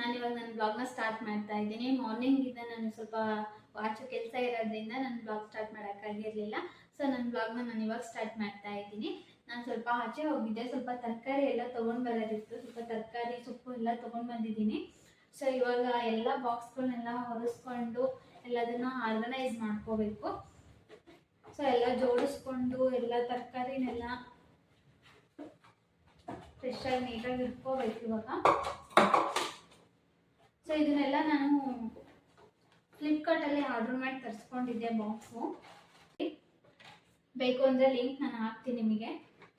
ನಾನು ಇವಾಗ ನನ್ನ ಬ್ಲಾಗ್ನ ಸ್ಟಾರ್ಟ್ ಮಾಡ್ತಾ ಇದ್ದೀನಿ. ಮಾರ್ನಿಂಗಿಂದ ನಾನು ಸ್ವಲ್ಪ ವಾಚು ಕೆಲಸ ಇರೋದ್ರಿಂದ ನನ್ನ ಬ್ಲಾಗ್ ಸ್ಟಾರ್ಟ್ ಮಾಡೋಕ್ಕಾಗಿರಲಿಲ್ಲ ಸೊ ನನ್ನ ಬ್ಲಾಗ್ನ ನಾನು ಇವಾಗ ಸ್ಟಾರ್ಟ್ ಮಾಡ್ತಾ ಇದ್ದೀನಿ. ನಾನು ಸ್ವಲ್ಪ ಆಚೆ ಹೋಗಿದ್ದೆ. ಸ್ವಲ್ಪ ತರಕಾರಿ ಎಲ್ಲ ತೊಗೊಂಡು ಬರೋದಿತ್ತು. ಸ್ವಲ್ಪ ತರಕಾರಿ, ಸೊಪ್ಪು ಎಲ್ಲ ತೊಗೊಂಡು ಬಂದಿದ್ದೀನಿ. ಸೊ ಇವಾಗ ಎಲ್ಲ ಬಾಕ್ಸ್ಗಳನ್ನೆಲ್ಲ ಹೊರಿಸ್ಕೊಂಡು ಎಲ್ಲದನ್ನ ಆರ್ಗನೈಸ್ ಮಾಡ್ಕೋಬೇಕು. ಸೊ ಎಲ್ಲ ಜೋಡಿಸ್ಕೊಂಡು ಎಲ್ಲ ತರಕಾರಿನೆಲ್ಲ ಫ್ರೆಶಾಗಿ ನೀಟಾಗಿ ಇಟ್ಕೋಬೇಕು ಇವಾಗ. ಸೊ ಇದನ್ನೆಲ್ಲ ನಾನು ಫ್ಲಿಪ್ಕಾರ್ಟಲ್ಲಿ ಆರ್ಡರ್ ಮಾಡಿ ತರಿಸ್ಕೊಂಡಿದ್ದೆ ಬಾಕ್ಸು ಬೇಕು ಅಂದರೆ ಲಿಂಕ್ ನಾನು ಹಾಕ್ತೀನಿ ನಿಮಗೆ.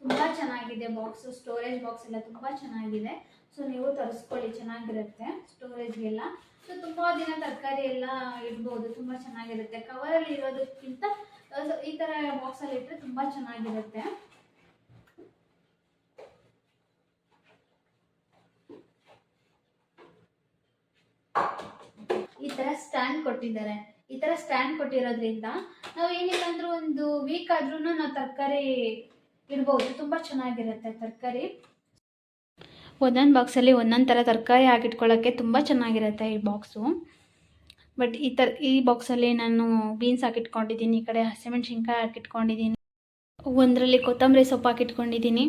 ತುಂಬ ಚೆನ್ನಾಗಿದೆ ಬಾಕ್ಸು ಸ್ಟೋರೇಜ್ ಬಾಕ್ಸ್ ಎಲ್ಲ ತುಂಬ ಚೆನ್ನಾಗಿದೆ. ಸೊ ನೀವು ತರಿಸ್ಕೊಳ್ಳಿ, ಚೆನ್ನಾಗಿರುತ್ತೆ ಸ್ಟೋರೇಜ್ಗೆಲ್ಲ ಸೊ ತುಂಬ ದಿನ ತರಕಾರಿ ಎಲ್ಲ ಇಡ್ಬೋದು, ತುಂಬ ಚೆನ್ನಾಗಿರುತ್ತೆ. ಕವರಲ್ಲಿ ಇರೋದಕ್ಕಿಂತ ಈ ಥರ ಬಾಕ್ಸಲ್ಲಿ ಇಟ್ಟರೆ ತುಂಬ ಚೆನ್ನಾಗಿರುತ್ತೆ. ಸ್ಟ್ಯಾಂಡ್ ಕೊಟ್ಟಿದ್ದಾರೆ. ಈ ತರ ಸ್ಟ್ಯಾಂಡ್ ಕೊಟ್ಟಿರೋದ್ರಿಂದ ನಾವು ಏನಿಲ್ಲ ಅಂದ್ರೂ ಒಂದು ವೀಕ್ ಆದ್ರೂ ನಾವು ತರಕಾರಿ ಇಡ್ಬೋದು. ತುಂಬಾ ಚೆನ್ನಾಗಿರುತ್ತೆ ತರಕಾರಿ. ಒಂದೊಂದು ಬಾಕ್ಸಲ್ಲಿ ಒಂದೊಂದು ಥರ ತರಕಾರಿ ಹಾಕಿಟ್ಕೊಳ್ಳೋಕ್ಕೆ ತುಂಬ ಚೆನ್ನಾಗಿರುತ್ತೆ ಈ ಬಾಕ್ಸು ಬಟ್ ಈ ಥರ ಈ ಬಾಕ್ಸಲ್ಲಿ ನಾನು ಬೀನ್ಸ್ ಹಾಕಿಟ್ಕೊಂಡಿದ್ದೀನಿ, ಈ ಕಡೆ ಹಸಿಮೆಣ್ಸಿನ್ಕಾಯಿ ಹಾಕಿಟ್ಕೊಂಡಿದ್ದೀನಿ. ಒಂದರಲ್ಲಿ ಕೊತ್ತಂಬರಿ ಸೊಪ್ಪು ಹಾಕಿಟ್ಕೊಂಡಿದ್ದೀನಿ,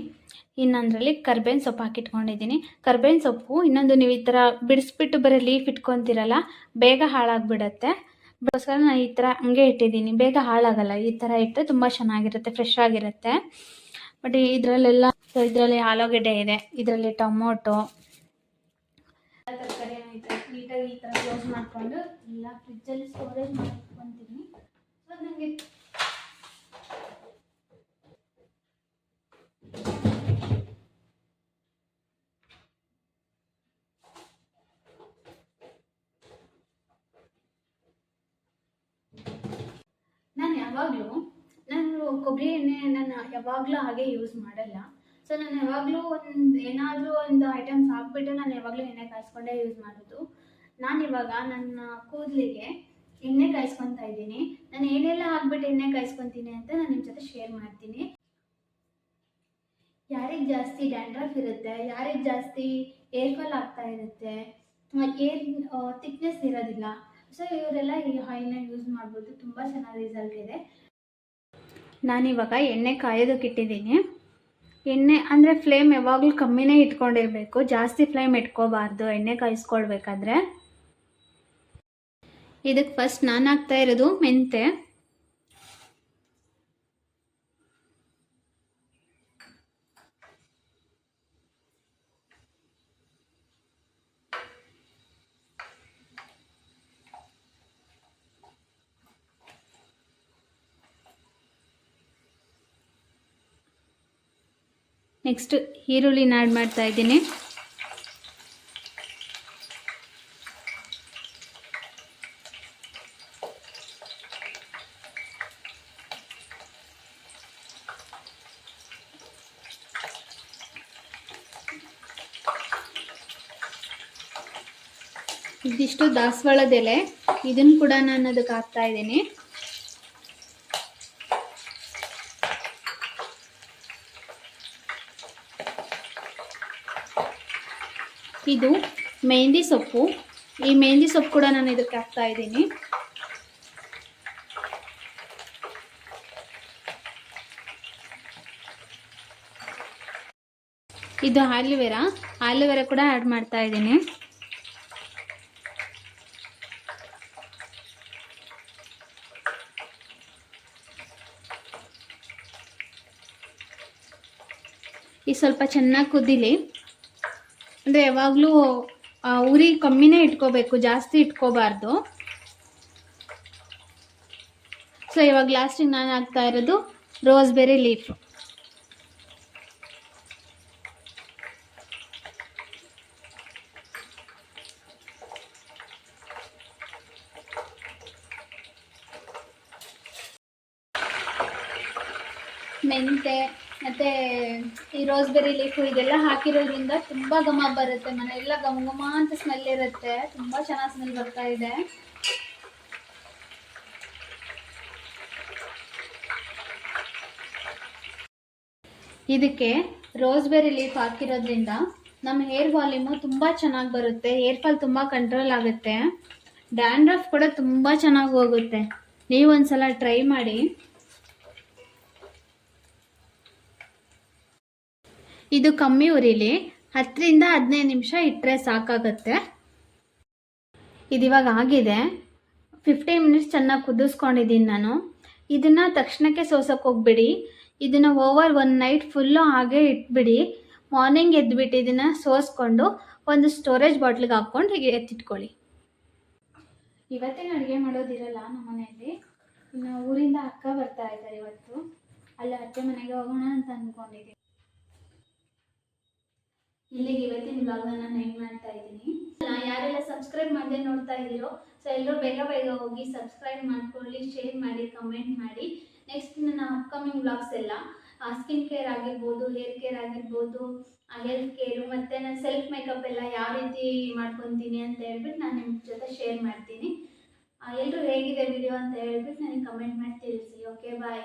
ಇನ್ನೊಂದರಲ್ಲಿ ಕರ್ಬೇವಿನ ಸೊಪ್ಪು ಹಾಕಿಟ್ಕೊಂಡಿದ್ದೀನಿ. ಕರ್ಬೇವಿನ ಸೊಪ್ಪು ಇನ್ನೊಂದು ನೀವು ಈ ಥರ ಬಿಡಿಸ್ಬಿಟ್ಟು ಬರೀ ಲೀಫ್ ಇಟ್ಕೊತೀರಲ್ಲ, ಬೇಗ ಹಾಳಾಗ್ಬಿಡತ್ತೆ. ಅದಕ್ಕೋಸ್ಕರ ನಾನು ಈ ಥರ ಹಂಗೆ ಇಟ್ಟಿದ್ದೀನಿ. ಬೇಗ ಹಾಳಾಗಲ್ಲ, ಈ ಥರ ಇಟ್ಟರೆ ತುಂಬ ಚೆನ್ನಾಗಿರುತ್ತೆ ಫ್ರೆಶ್ ಆಗಿರುತ್ತೆ. ಬಟ್ ಇದರಲ್ಲೆಲ್ಲ ಇದರಲ್ಲಿ ಆಲೂಗಡ್ಡೆ ಇದೆ, ಇದರಲ್ಲಿ ಟೊಮೊಟೊ. ತರಕಾರಿ ನೀಟಾಗಿ ಈ ಥರ ಕ್ಲೋಸ್ ಮಾಡಿಕೊಂಡು ಎಲ್ಲ ಫ್ರಿಜ್ಜಲ್ಲಿ ಸ್ಟೋರೇಜ್ ಮಾಡ್ಕೊತೀನಿ. ಸೊ ನನಗೆ ನಾನು ಯಾವಾಗಲೂ ನಾನು ಕೊಬ್ಬರಿ ಎಣ್ಣೆ ನಾನು ಯಾವಾಗಲೂ ಹಾಗೆ ಯೂಸ್ ಮಾಡಲ್ಲ. ಸೊ ನಾನು ಯಾವಾಗಲೂ ಒಂದು ಏನಾದರೂ ಒಂದು ಐಟಮ್ಸ್ ಹಾಕ್ಬಿಟ್ಟು ನಾನು ಯಾವಾಗಲೂ ಎಣ್ಣೆ ಕಾಯಿಸ್ಕೊಂಡೇ ಯೂಸ್ ಮಾಡೋದು. ನಾನು ಇವಾಗ ನನ್ನ ಕೂದಲಿಗೆ ಎಣ್ಣೆ ಕಾಯಿಸ್ಕೊತಾ ಇದ್ದೀನಿ. ನಾನು ಏನೆಲ್ಲ ಹಾಕ್ಬಿಟ್ಟು ಎಣ್ಣೆ ಕಾಯಿಸ್ಕೊತೀನಿ ಅಂತ ನಾನು ನಿಮ್ಮ ಜೊತೆ ಶೇರ್ ಮಾಡ್ತೀನಿ. ಯಾರಿಗೆ ಜಾಸ್ತಿ ಡ್ಯಾಂಡ್ರಫ್ ಇರುತ್ತೆ, ಯಾರಿಗೆ ಜಾಸ್ತಿ ಏರ್ಫಾಲ್ ಆಗ್ತಾ ಇರುತ್ತೆ ಏರ್ ತಿಕ್ನೆಸ್ ಇರೋದಿಲ್ಲ. ಸೊ ಇವರೆಲ್ಲ ಈ ಆಯಿಲ್ನ ಯೂಸ್ ಮಾಡ್ಬೋದು ತುಂಬ ಚೆನ್ನಾಗಿ ರಿಸಲ್ಟ್ ಇದೆ. ನಾನಿವಾಗ ಎಣ್ಣೆ ಕಾಯೋದಕ್ಕೆ ಇಟ್ಟಿದ್ದೀನಿ. ಎಣ್ಣೆ ಅಂದರೆ ಫ್ಲೇಮ್ ಯಾವಾಗಲೂ ಕಮ್ಮಿನೇ ಇಟ್ಕೊಂಡಿರಬೇಕು. ಜಾಸ್ತಿ ಫ್ಲೇಮ್ ಇಟ್ಕೋಬಾರ್ದು. ಎಣ್ಣೆ ಕಾಯಿಸ್ಕೊಳ್ಬೇಕಾದ್ರೆ. ಇದಕ್ಕೆ ಫಸ್ಟ್ ನಾನು ಹಾಕ್ತಾ ಇರೋದು ಮೆಂತೆ ನೆಕ್ಸ್ಟ್ ಈರುಳ್ಳಿನ ಆ್ಯಡ್ ಮಾಡ್ತಾ ಇದ್ದೀನಿ. ಇದಿಷ್ಟು ದಾಸವಾಳದ ಎಲೆ. ಇದನ್ನು ಕೂಡ ನಾನು ಅದಕ್ಕೆ ಹಾಕ್ತಾ ಇದ್ದೀನಿ. ಇದು ಮೆಹಂದಿ ಸೊಪ್ಪು. ಈ ಮೆಹಂದಿ ಸೊಪ್ಪು ಕೂಡ ನಾನು ಇದಕ್ಕೆ ಹಾಕ್ತಾ ಇದ್ದೀನಿ. ಇದು ಆಲುವೆರಾ. ಆಲುವೆರಾ ಕೂಡ ಆ್ಯಡ್ ಮಾಡ್ತಾ ಇದ್ದೀನಿ. ಈ ಸ್ವಲ್ಪ ಚೆನ್ನಾಗಿ ಕುದೀಲಿ. ಅಂದರೆ ಯಾವಾಗಲೂ ಉರಿ ಕಮ್ಮಿನೇ ಇಟ್ಕೋಬೇಕು, ಜಾಸ್ತಿ ಇಟ್ಕೋಬಾರ್ದು. ಸೊ ಇವಾಗ ಲಾಸ್ಟಿಗೆ ನಾನು ಹಾಕ್ತಾ ಇರೋದು ರೋಸ್ಬೆರಿ ಲೀಫ್ ಮೆಂತೆ ಮತ್ತು ಈ ರೋಸ್ಬೆರಿ ಲೀಫು ಇದೆಲ್ಲ ಹಾಕಿರೋದ್ರಿಂದ ತುಂಬ ಘಮ ಬರುತ್ತೆ. ಮನೆಯೆಲ್ಲ ಘಮ ಘಮ ಅಂತ ಸ್ಮೆಲ್ ಇರುತ್ತೆ. ತುಂಬ ಚೆನ್ನಾಗಿ ಸ್ಮೆಲ್ ಬರ್ತಾ ಇದೆ. ಇದಕ್ಕೆ ರೋಸ್ಬೆರಿ ಲೀಫ್ ಹಾಕಿರೋದ್ರಿಂದ ನಮ್ಮ ಹೇರ್ ವಾಲ್ಯೂಮು ತುಂಬ ಚೆನ್ನಾಗಿ ಬರುತ್ತೆ. ಹೇರ್ ಫಾಲ್ ತುಂಬ ಕಂಟ್ರೋಲ್ ಆಗುತ್ತೆ. ಡ್ಯಾಂಡ್ರಫ್ ಕೂಡ ತುಂಬ ಚೆನ್ನಾಗಿ ಹೋಗುತ್ತೆ. ನೀವು ಒಂದ್ಸಲ ಟ್ರೈ ಮಾಡಿ. ಇದು ಕಮ್ಮಿ ಉರಿಲಿ. ಹತ್ತರಿಂದ ಹದಿನೈದು ನಿಮಿಷ ಇಟ್ಟರೆ ಸಾಕಾಗತ್ತೆ. ಇದಿವಾಗ ಆಗಿದೆ. ಫಿಫ್ಟಿ ಮಿನಿಟ್ಸ್ ಚೆನ್ನಾಗಿ ಕುದಿಸ್ಕೊಂಡಿದ್ದೀನಿ ನಾನು. ಇದನ್ನು ತಕ್ಷಣಕ್ಕೆ ಸೋಸೋಕೆ ಹೋಗ್ಬಿಡಿ. ಇದನ್ನು ಓವರ್ ಒನ್ ನೈಟ್ ಫುಲ್ಲು ಹಾಗೆ ಇಟ್ಬಿಡಿ. ಮಾರ್ನಿಂಗ್ ಎದ್ದುಬಿಟ್ಟು ಇದನ್ನು ಸೋಸ್ಕೊಂಡು ಒಂದು ಸ್ಟೋರೇಜ್ ಬಾಟ್ಲಿಗೆ ಹಾಕ್ಕೊಂಡು ಹೀಗೆ ಎತ್ತಿಟ್ಕೊಳ್ಳಿ. ಇವತ್ತೇನು ಅಡುಗೆ ಮಾಡೋದಿರಲ್ಲ ನಮ್ಮ ಮನೆಯಲ್ಲಿ ಇನ್ನು ಊರಿಂದ ಅಕ್ಕ ಬರ್ತಾ ಇದ್ದಾರೆ ಇವತ್ತು. ಅಲ್ಲಿ ಅತ್ತೆ ಮನೆಗೆ ಹೋಗೋಣ ಅಂತ ಅಂದ್ಕೊಂಡಿದ್ದೀನಿ ಇಲ್ಲಿಗೆ ಇವತ್ತಿನ ಬ್ಲಾಗ್ನ ನಾನು ಹೆಂಗ್ ಮಾಡ್ತಾ ಇದ್ದೀನಿ. ಯಾರೆಲ್ಲ ಸಬ್ಸ್ಕ್ರೈಬ್ ಮಾಡದೆ ನೋಡ್ತಾ ಇದ್ದೀರೋ ಸೊ ಎಲ್ಲರೂ ಬೇಗ ಬೇಗ ಹೋಗಿ ಸಬ್ಸ್ಕ್ರೈಬ್ ಮಾಡ್ಕೊಳ್ಳಿ ಶೇರ್ ಮಾಡಿ ಕಮೆಂಟ್ ಮಾಡಿ. ನೆಕ್ಸ್ಟ್ ನನ್ನ ಅಪ್ಕಮಿಂಗ್ ಬ್ಲಾಗ್ಸ್ ಎಲ್ಲ ಸ್ಕಿನ್ ಕೇರ್ ಆಗಿರ್ಬೋದು ಹೇರ್ ಕೇರ್ ಆಗಿರ್ಬೋದು ಹೆಲ್ತ್ ಕೇರು ಮತ್ತು ನಾನು ಸೆಲ್ಫ್ ಮೇಕಪ್ ಎಲ್ಲ ಯಾವ ರೀತಿ ಮಾಡ್ಕೊತೀನಿ ಅಂತ ಹೇಳ್ಬಿಟ್ಟು ನಾನು ನಿಮ್ಮ ಜೊತೆ ಶೇರ್ ಮಾಡ್ತೀನಿ. ಎಲ್ಲರೂ ಹೇಗಿದೆ ವಿಡಿಯೋ ಅಂತ ಹೇಳ್ಬಿಟ್ಟು ನನಗೆ ಕಮೆಂಟ್ ಮಾಡಿ ತಿಳಿಸಿ ಓಕೆ ಬಾಯ್